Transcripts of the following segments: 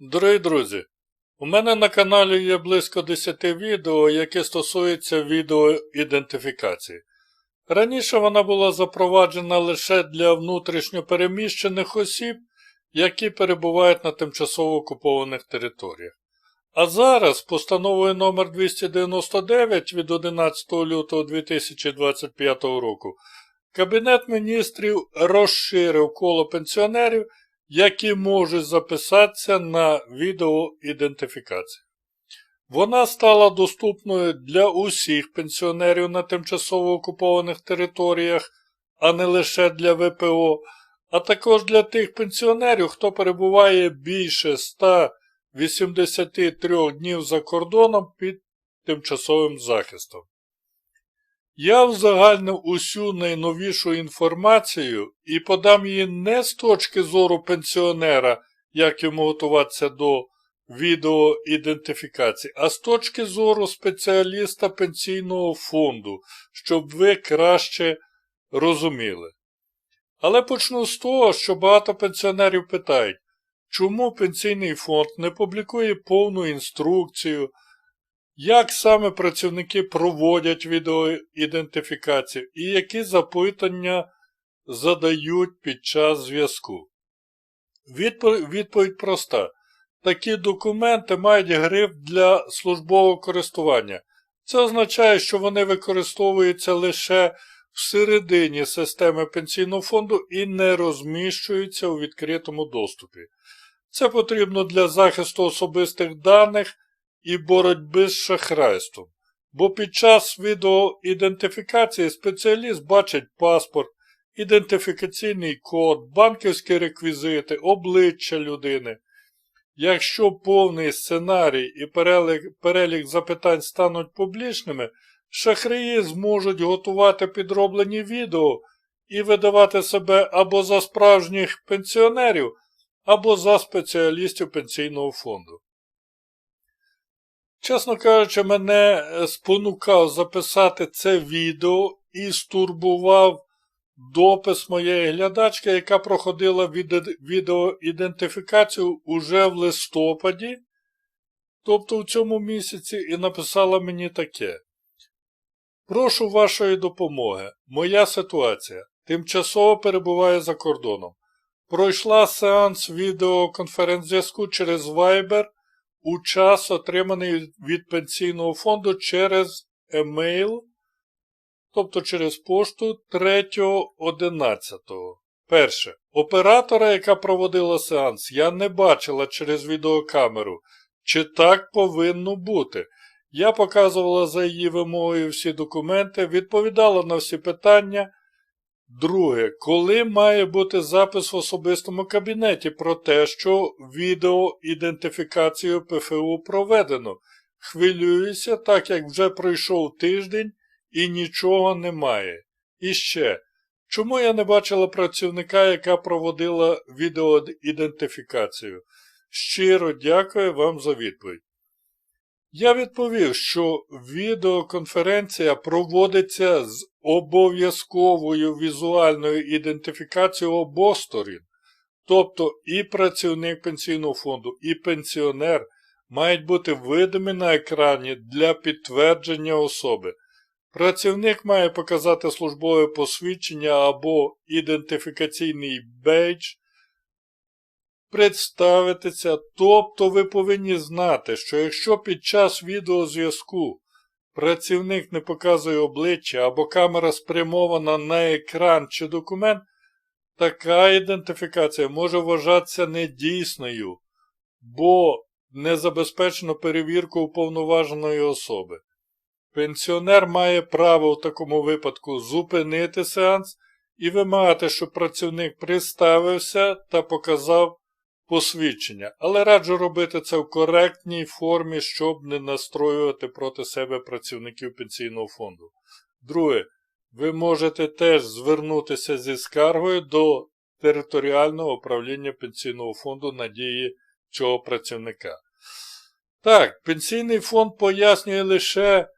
Дорогі друзі, у мене на каналі є близько 10 відео, які стосуються відеоідентифікації. Раніше вона була запроваджена лише для внутрішньопереміщених осіб, які перебувають на тимчасово окупованих територіях. А зараз постановою номер 299 від 11 лютого 2025 року Кабінет міністрів розширив коло пенсіонерів, які можуть записатися на відеоідентифікацію. Вона стала доступною для усіх пенсіонерів на тимчасово окупованих територіях, а не лише для ВПО, а також для тих пенсіонерів, хто перебуває більше 183 днів за кордоном під тимчасовим захистом. Я узагальнив усю найновішу інформацію і подам її не з точки зору пенсіонера, як йому готуватися до відеоідентифікації, а з точки зору спеціаліста пенсійного фонду, щоб ви краще розуміли. Але почну з того, що багато пенсіонерів питають, чому пенсійний фонд не публікує повну інструкцію, як саме працівники проводять відеоідентифікацію і які запитання задають під час зв'язку. Відповідь, проста. Такі документи мають гриф для службового користування. Це означає, що вони використовуються лише всередині системи пенсійного фонду і не розміщуються у відкритому доступі. Це потрібно для захисту особистих даних і боротьби з шахрайством. Бо під час відеоідентифікації спеціаліст бачить паспорт, ідентифікаційний код, банківські реквізити, обличчя людини. Якщо повний сценарій і перелік, перелік запитань стануть публічними, шахраї зможуть готувати підроблені відео і видавати себе або за справжніх пенсіонерів, або за спеціалістів пенсійного фонду. Чесно кажучи, мене спонукав записати це відео і стурбував допис моєї глядачки, яка проходила відеоідентифікацію уже в листопаді, тобто у цьому місяці, і написала мені таке. Прошу вашої допомоги. Моя ситуація. Тимчасово перебуваю за кордоном. Пройшла сеанс відеоконференц-зв'язку через Viber у час, отриманий від пенсійного фонду через емейл, тобто через пошту 3.11. Перше. Оператора, яка проводила сеанс, я не бачила через відеокамеру. Чи так повинно бути? Я показувала за її вимогою всі документи, відповідала на всі питання. Друге, коли має бути запис в особистому кабінеті про те, що відеоідентифікацію ПФУ проведено. Хвилююся, так як вже пройшов тиждень і нічого немає. І ще, чому я не бачила працівника, яка проводила відеоідентифікацію? Щиро дякую вам за відповідь. Я відповів, що відеоконференція проводиться з обов'язковою візуальною ідентифікацією обох сторін. Тобто і працівник пенсійного фонду, і пенсіонер мають бути видимі на екрані для підтвердження особи. Працівник має показати службове посвідчення або ідентифікаційний бейдж, представитися, тобто ви повинні знати, що якщо під час відеозв'язку працівник не показує обличчя або камера спрямована на екран чи документ, така ідентифікація може вважатися недійсною, бо не забезпечено перевірку уповноваженої особи. Пенсіонер має право в такому випадку зупинити сеанс і вимагати, щоб працівник представився та показав посвідчення, але раджу робити це в коректній формі, щоб не настроювати проти себе працівників пенсійного фонду. Друге, ви можете теж звернутися зі скаргою до територіального управління пенсійного фонду надії цього працівника. Так, пенсійний фонд пояснює лише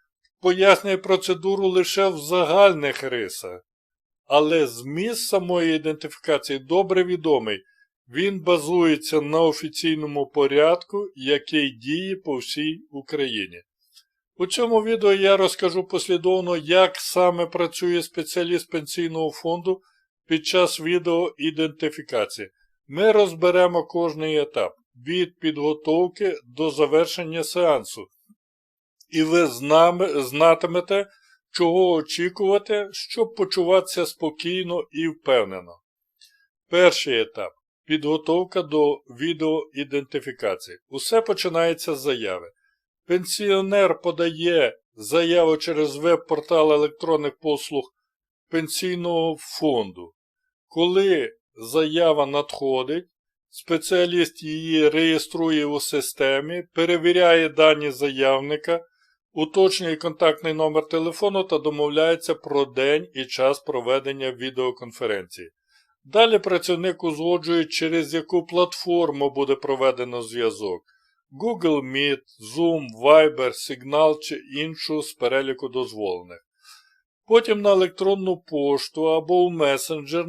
пояснює процедуру лише в загальних рисах, але зміст самої ідентифікації добре відомий. Він базується на офіційному порядку, який діє по всій Україні. У цьому відео я розкажу послідовно, як саме працює спеціаліст пенсійного фонду під час відеоідентифікації. Ми розберемо кожний етап від підготовки до завершення сеансу. І ви знатимете, чого очікувати, щоб почуватися спокійно і впевнено. Перший етап підготовка до відеоідентифікації. Усе починається з заяви. Пенсіонер подає заяву через веб-портал електронних послуг пенсійного фонду. Коли заява надходить, спеціаліст її реєструє у системі, перевіряє дані заявника, уточнює контактний номер телефону та домовляється про день і час проведення відеоконференції. Далі працівник узгоджує, через яку платформу буде проведено зв'язок. Google Meet, Zoom, Viber, Signal чи іншу з переліку дозволених. Потім на електронну пошту або у месенджер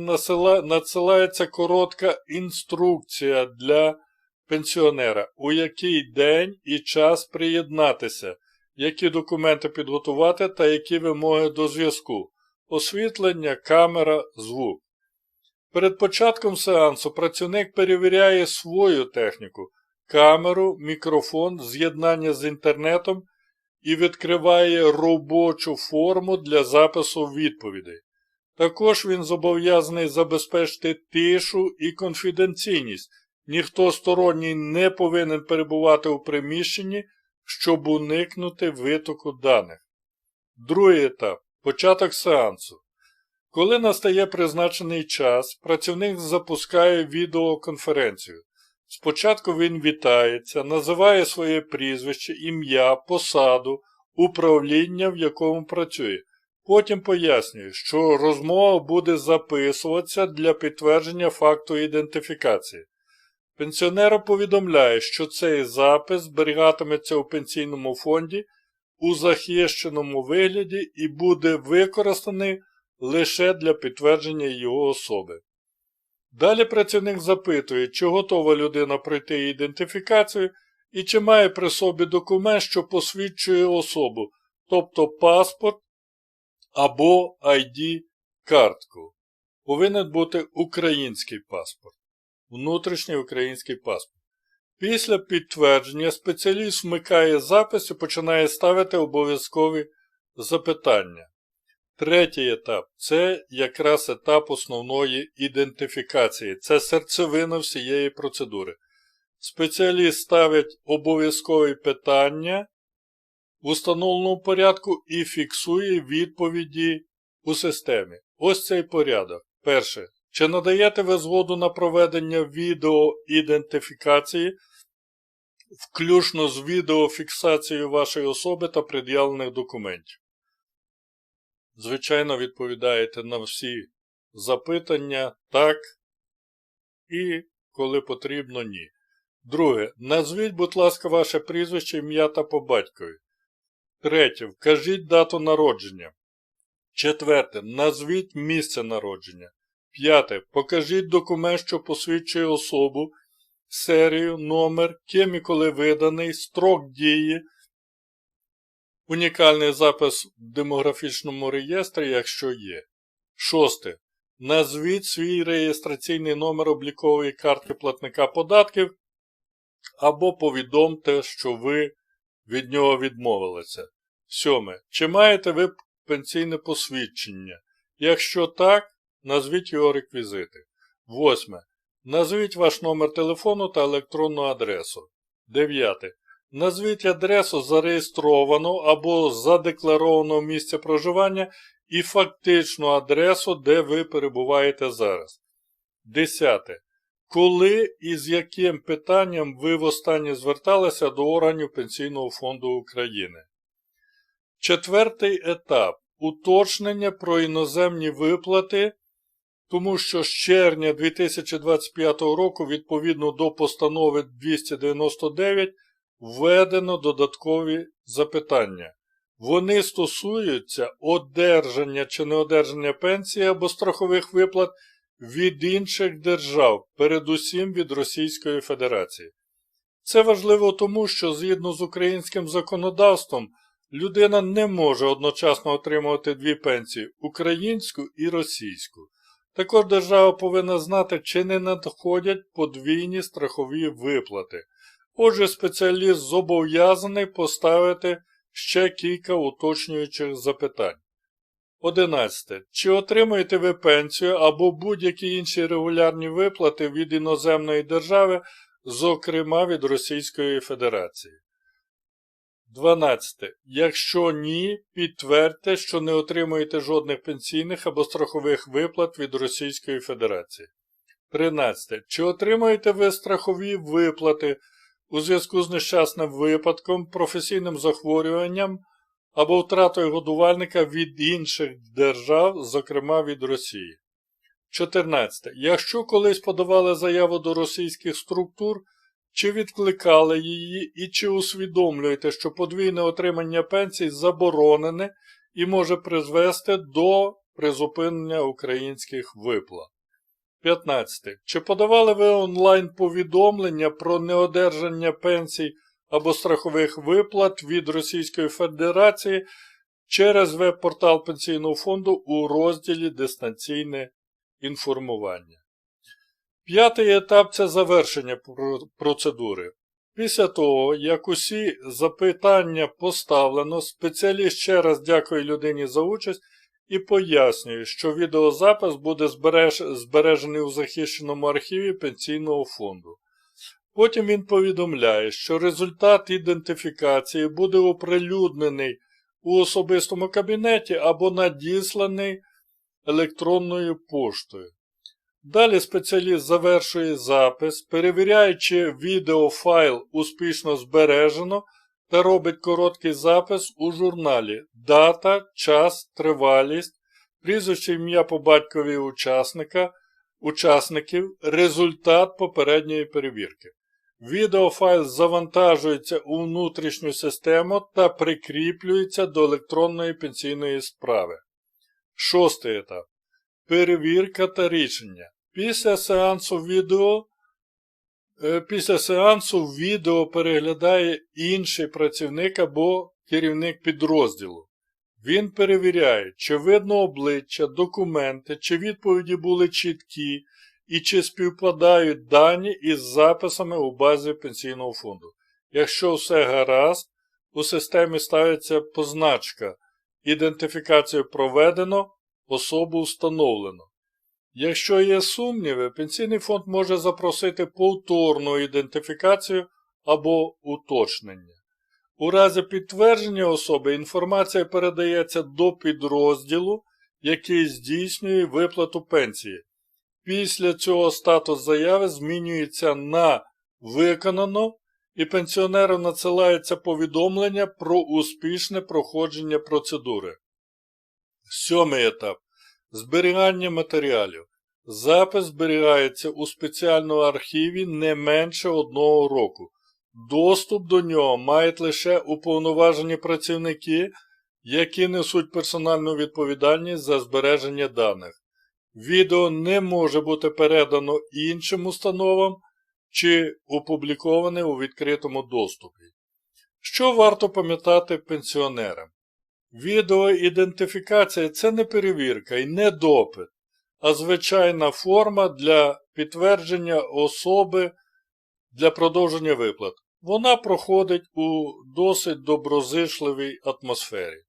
надсилається коротка інструкція для пенсіонера, у який день і час приєднатися, які документи підготувати та які вимоги до зв'язку, освітлення, камера, звук. Перед початком сеансу працівник перевіряє свою техніку, камеру, мікрофон, з'єднання з інтернетом і відкриває робочу форму для запису відповідей. Також він зобов'язаний забезпечити тишу і конфіденційність. Ніхто сторонній не повинен перебувати у приміщенні, щоб уникнути витоку даних. Другий етап початок сеансу. Коли настає призначений час, працівник запускає відеоконференцію. Спочатку він вітається, називає своє прізвище, ім'я, посаду, управління, в якому працює. Потім пояснює, що розмова буде записуватися для підтвердження факту ідентифікації. Пенсіонера повідомляє, що цей запис зберігатиметься у пенсійному фонді у захищеному вигляді і буде використаний лише для підтвердження його особи. Далі працівник запитує, чи готова людина пройти ідентифікацію і чи має при собі документ, що посвідчує особу, тобто паспорт або ID-картку. Повинен бути український паспорт, внутрішній український паспорт. Після підтвердження спеціаліст вмикає запис і починає ставити обов'язкові запитання. Третій етап це якраз етап основної ідентифікації. Це серцевина всієї процедури. Спеціаліст ставить обов'язкові питання в установленому порядку і фіксує відповіді у системі. Ось цей порядок. Перше. Чи надаєте ви згоду на проведення відеоідентифікації, включно з відеофіксацією вашої особи та пред'явлених документів? Звичайно, відповідаєте на всі запитання так і, коли потрібно, ні. Друге. Назвіть, будь ласка, ваше прізвище, ім'я та по батькові. Третє. Вкажіть дату народження. Четверте. Назвіть місце народження. П'яте. Покажіть документ, що посвідчує особу, серію, номер, ким і коли виданий, строк дії. Унікальний запис в демографічному реєстрі, якщо є. Шосте. Назвіть свій реєстраційний номер облікової картки платника податків або повідомте, що ви від нього відмовилися. Сьоме. Чи маєте ви пенсійне посвідчення? Якщо так, назвіть його реквізити. Восьме. Назвіть ваш номер телефону та електронну адресу. Дев'яте. Назвіть адресу зареєстрованого або задекларованого місця проживання і фактичну адресу, де ви перебуваєте зараз. Десяте. Коли і з яким питанням ви востаннє зверталися до органів Пенсійного фонду України? Четвертий етап. Уточнення про іноземні виплати, тому що з червня 2025 року, відповідно до постанови 299, введено додаткові запитання. Вони стосуються одержання чи неодержання пенсії або страхових виплат від інших держав, передусім від Російської Федерації. Це важливо тому, що згідно з українським законодавством людина не може одночасно отримувати дві пенсії українську і російську. Також держава повинна знати, чи не надходять подвійні страхові виплати. Отже, спеціаліст зобов'язаний поставити ще кілька уточнюючих запитань. 11. Чи отримуєте ви пенсію або будь-які інші регулярні виплати від іноземної держави, зокрема від Російської Федерації? 12. Якщо ні, підтвердьте, що не отримуєте жодних пенсійних або страхових виплат від Російської Федерації. 13. Чи отримуєте ви страхові виплати у зв'язку з нещасним випадком, професійним захворюванням або втратою годувальника від інших держав, зокрема від Росії? 14. Якщо колись подавали заяву до російських структур, чи відкликали її і чи усвідомлюєте, що подвійне отримання пенсій заборонене і може призвести до призупинення українських виплат? 15. Чи подавали ви онлайн повідомлення про неодержання пенсій або страхових виплат від Російської Федерації через веб-портал Пенсійного фонду у розділі Дистанційне інформування? П'ятий етап це завершення процедури. Після того, як усі запитання поставлено, спеціаліст ще раз дякує людині за участь і пояснює, що відеозапис буде збереж... збережений у захищеному архіві пенсійного фонду. Потім він повідомляє, що результат ідентифікації буде оприлюднений у особистому кабінеті або надісланий електронною поштою. Далі спеціаліст завершує запис, перевіряє, чи відеофайл успішно збережено та робить короткий запис у журналі дата, час, тривалість, прізвище ім'я по батькові учасника, учасників, результат попередньої перевірки. Відеофайл завантажується у внутрішню систему та прикріплюється до електронної пенсійної справи. Шостий етап. Перевірка та рішення. Після сеансу відео Після сеансу відео переглядає інший працівник або керівник підрозділу. Він перевіряє, чи видно обличчя, документи, чи відповіді були чіткі і чи співпадають дані із записами у базі пенсійного фонду. Якщо все гаразд, у системі ставиться позначка Ідентифікацію проведено, особу встановлено. Якщо є сумніви, пенсійний фонд може запросити повторну ідентифікацію або уточнення. У разі підтвердження особи інформація передається до підрозділу, який здійснює виплату пенсії. Після цього статус заяви змінюється на виконано і пенсіонеру надсилається повідомлення про успішне проходження процедури. Сьомий етап. Зберігання матеріалів. Запис зберігається у спеціальному архіві не менше одного року. Доступ до нього мають лише уповноважені працівники, які несуть персональну відповідальність за збереження даних. Відео не може бути передано іншим установам чи опубліковане у відкритому доступі. Що варто пам'ятати пенсіонерам? Відеоідентифікація це не перевірка і не допит, а звичайна форма для підтвердження особи для продовження виплат. Вона проходить у досить доброзичливій атмосфері.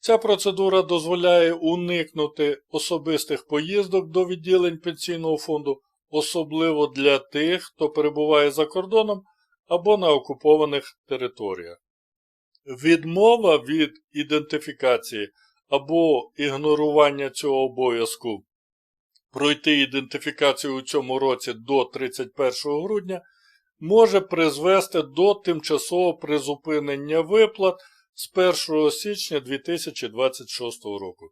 Ця процедура дозволяє уникнути особистих поїздок до відділень пенсійного фонду, особливо для тих, хто перебуває за кордоном або на окупованих територіях. Відмова від ідентифікації або ігнорування цього обов'язку пройти ідентифікацію у цьому році до 31 грудня може призвести до тимчасового призупинення виплат з 1 січня 2026 року.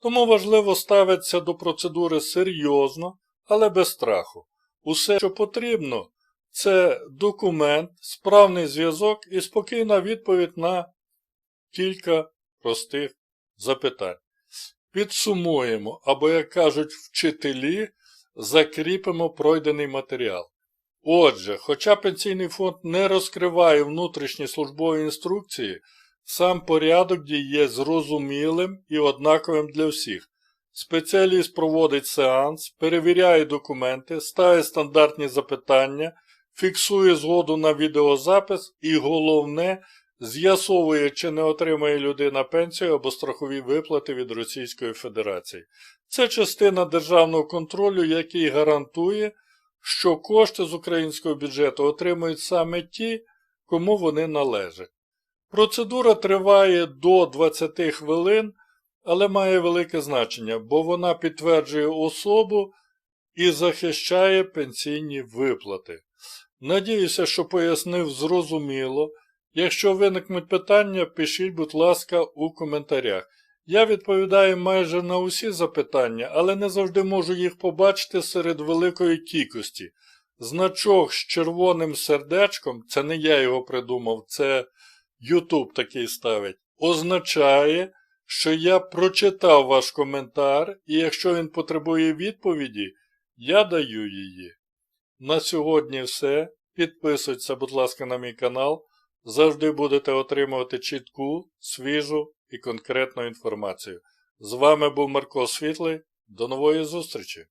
Тому важливо ставитися до процедури серйозно, але без страху. Усе, що потрібно, це документ, справний зв'язок і спокійна відповідь на кілька простих запитань. підсумуємо або, як кажуть вчителі, закріпимо пройдений матеріал. Отже, хоча пенсійний фонд не розкриває внутрішні службові інструкції, сам порядок дій є зрозумілим і однаковим для всіх. Спеціаліст проводить сеанс, перевіряє документи, ставить стандартні запитання, фіксує згоду на відеозапис і головне, з'ясовує, чи не отримає людина пенсію або страхові виплати від Російської Федерації. Це частина державного контролю, який гарантує, що кошти з українського бюджету отримують саме ті, кому вони належать. Процедура триває до 20 хвилин, але має велике значення, бо вона підтверджує особу і захищає пенсійні виплати. Надіюся, що пояснив зрозуміло. Якщо виникнуть питання, пишіть, будь ласка, у коментарях. Я відповідаю майже на усі запитання, але не завжди можу їх побачити серед великої кількості. Значок з червоним сердечком, це не я його придумав, це YouTube такий ставить, означає, що я прочитав ваш коментар, і якщо він потребує відповіді, я даю її. На сьогодні все. Підписуйтеся, будь ласка, на мій канал. Завжди будете отримувати чітку, свіжу і конкретну інформацію. З вами був Марко Світлий. До нової зустрічі!